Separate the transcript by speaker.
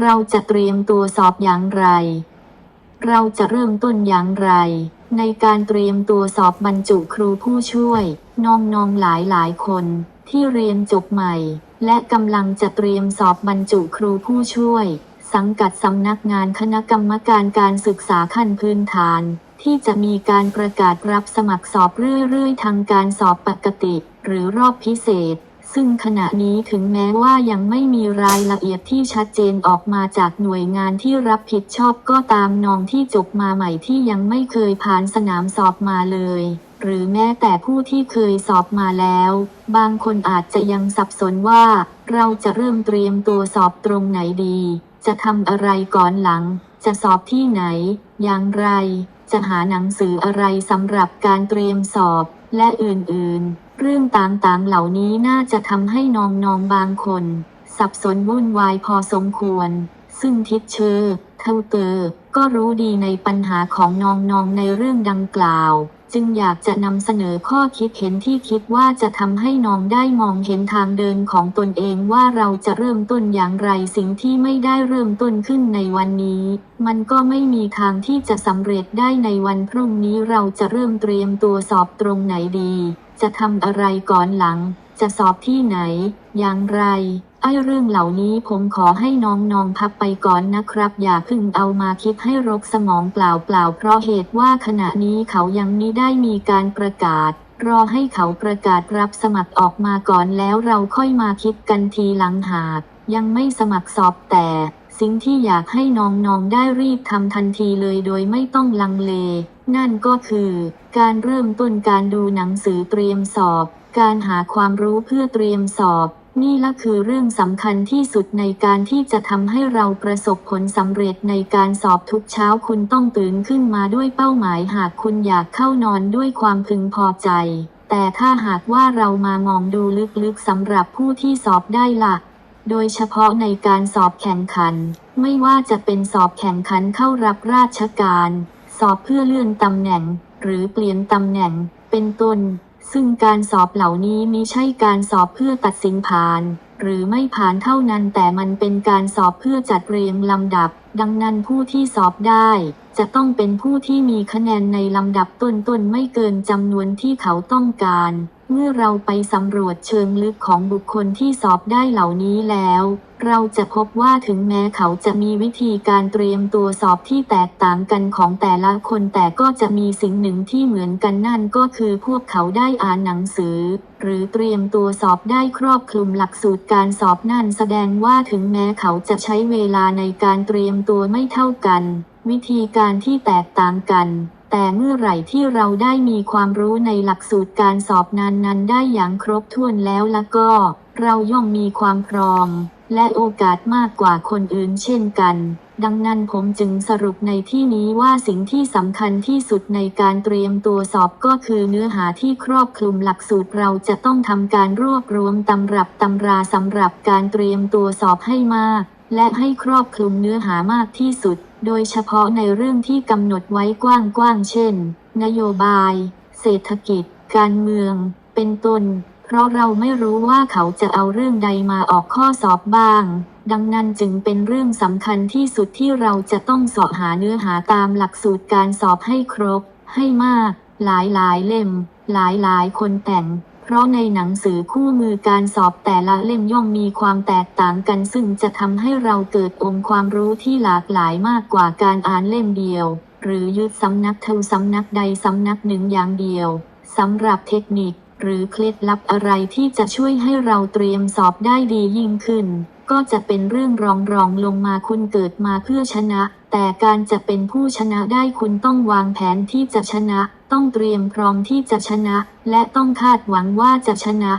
Speaker 1: เราจะเตรียมตัวสอบอย่างไร เราจะเริ่มต้นอย่างไร ในการเตรียมตัวสอบบรรจุครูผู้ช่วย น้องๆหลายหลายคนที่เรียนจบใหม่ และกำลังจะเตรียมสอบบรรจุครูผู้ช่วย สังกัดสำนักงานคณะกรรมการการศึกษาขั้นพื้นฐาน ที่จะมีการประกาศรับสมัครสอบเรื่อยๆทางการสอบปกติ หรือรอบพิเศษ ซึ่งขณะนี้ถึงแม้ว่ายังไม่มีรายละเอียดที่ชัดเจนออกมาจากหน่วยงานที่รับผิดชอบก็ตามน้องที่จบมาใหม่ที่ยังไม่เคยผ่านสนามสอบมาเลย หรือแม้แต่ผู้ที่เคยสอบมาแล้ว บางคนอาจจะยังสับสนว่า เราจะเริ่มเตรียมตัวสอบตรงไหนดี จะทำอะไรก่อนหลัง จะสอบที่ไหน อย่างไร จะหาหนังสืออะไรสำหรับการเตรียมสอบและอื่นๆ เรื่องต่างๆ เหล่านี้น่าจะทำให้น้องๆบางคน สับสนวุ่นวายพอสมควร ซึ่งทิดเชอร์เทาเตอร์ ก็รู้ดีในปัญหาของน้องๆในเรื่องดังกล่าว จึงอยากจะนำเสนอข้อคิดเห็นที่คิดว่าจะทำให้น้องได้มองเห็นทางเดินของตนเองว่าเราจะเริ่มต้นอย่างไรสิ่งที่ไม่ได้เริ่มต้นขึ้นในวันนี้ มันก็ไม่มีทางที่จะสำเร็จได้ในวันพรุ่งนี้เราจะเริ่มเตรียมตัวสอบตรงไหนดี จะทำอะไรก่อนหลัง จะสอบที่ไหน อย่างไร ไอ้เรื่องเหล่านี้ผมขอให้น้องๆพักไปก่อนนะครับ อย่าพิ่งเอามาคิดให้รกสมองเปล่าๆเพราะเหตุว่าขณะนี้เขายังมิได้มีการประกาศรอให้เขาประกาศรับสมัครออกมาก่อนแล้วเราค่อยมาคิดกันทีหลังหากยังไม่สมัครสอบแต่ สิ่งที่อยากให้น้องๆได้รีบทำทันทีเลยโดยไม่ต้องลังเล นั่นก็คือ การเริ่มต้นการดูหนังสือเตรียมสอบ การหาความรู้เพื่อเตรียมสอบ นี่ละคือเรื่องสำคัญที่สุดในการที่จะทำให้เราประสบผลสำเร็จในการสอบทุกเช้าคุณต้องตื่นขึ้นมาด้วยเป้าหมายหากคุณอยากเข้านอนด้วยความพึงพอใจ แต่ถ้าหากว่าเรามามองดูลึกๆสำหรับผู้ที่สอบได้ละ่ะโดยเฉพาะในการสอบแข่งขัน ไม่ว่าจะเป็นสอบแข่งขันเข้ารับราชการ สอบเพื่อเลื่อนตำแหน่ง หรือเปลี่ยนตำแหน่ง เป็นต้น ซึ่งการสอบเหล่านี้มิใช่การสอบเพื่อตัดสินผ่าน หรือไม่ผ่านเท่านั้นแต่มันเป็นการสอบเพื่อจัดเรียงลำดับ ดังนั้นผู้ที่สอบได้ จะต้องเป็นผู้ที่มีคะแนนในลำดับต้นๆไม่เกินจำนวนที่เขาต้องการ เมื่อเราไปสำรวจเชิงลึกของบุคคลที่สอบได้เหล่านี้แล้ว เราจะพบว่าถึงแม้เขาจะมีวิธีการเตรียมตัวสอบที่แตกต่างกันของแต่ละคนแต่ก็จะมีสิ่งหนึ่งที่เหมือนกันนั่นก็คือพวกเขาได้อ่านหนังสือ หรือเตรียมตัวสอบได้ครอบคลุมหลักสูตรการสอบนั่นแสดงว่าถึงแม้เขาจะใช้เวลาในการเตรียมตัวไม่เท่ากัน วิธีการที่แตกต่างกันแต่เมื่อไหร่ที่เราได้มีความรู้ในหลักสูตรการสอบนั้นๆ ได้อย่างครบถ้วนแล้วแล้วก็เราย่อมมีความพร้อม และโอกาสมากกว่าคนอื่นเช่นกัน ดังนั้นผมจึงสรุปในที่นี้ว่าสิ่งที่สำคัญที่สุดในการเตรียมตัวสอบก็คือเนื้อหาที่ครอบคลุมหลักสูตรเราจะต้องทำการรวบรวมตำรับตำราสำหรับการเตรียมตัวสอบให้มาก และให้ครอบคลุมเนื้อหามากที่สุด โดยเฉพาะในเรื่องที่กำหนดไว้กว้างๆเช่น นโยบาย เศรษฐกิจ การเมือง เป็นต้น เพราะเราไม่รู้ว่าเขาจะเอาเรื่องใดมาออกข้อสอบบ้าง ดังนั้นจึงเป็นเรื่องสำคัญที่สุดที่เราจะต้องสอบหาเนื้อหาตามหลักสูตรการสอบให้ครบ ให้มาก หลายหลายเล่ม หลายหลายคนแต่ง เพราะในหนังสือคู่มือการสอบแต่ละเล่มย่อมมีความแตกต่างกัน ซึ่งจะทำให้เราเกิดองค์ความรู้ที่หลากหลายมากกว่าการอ่านเล่มเดียว หรือยึดสำนักเท่าสำนักใดสำนักหนึ่งอย่างเดียวสำหรับเทคนิค หรือเคล็ดลับอะไรที่จะช่วยให้เราเตรียมสอบได้ดียิ่งขึ้น ก็จะเป็นเรื่องรองรองลงมาคุณเกิดมาเพื่อชนะ แต่การจะเป็นผู้ชนะได้คุณต้องวางแผนที่จะชนะ ต้องเตรียมพร้อมที่จะชนะ และต้องคาดหวังว่าจะชนะ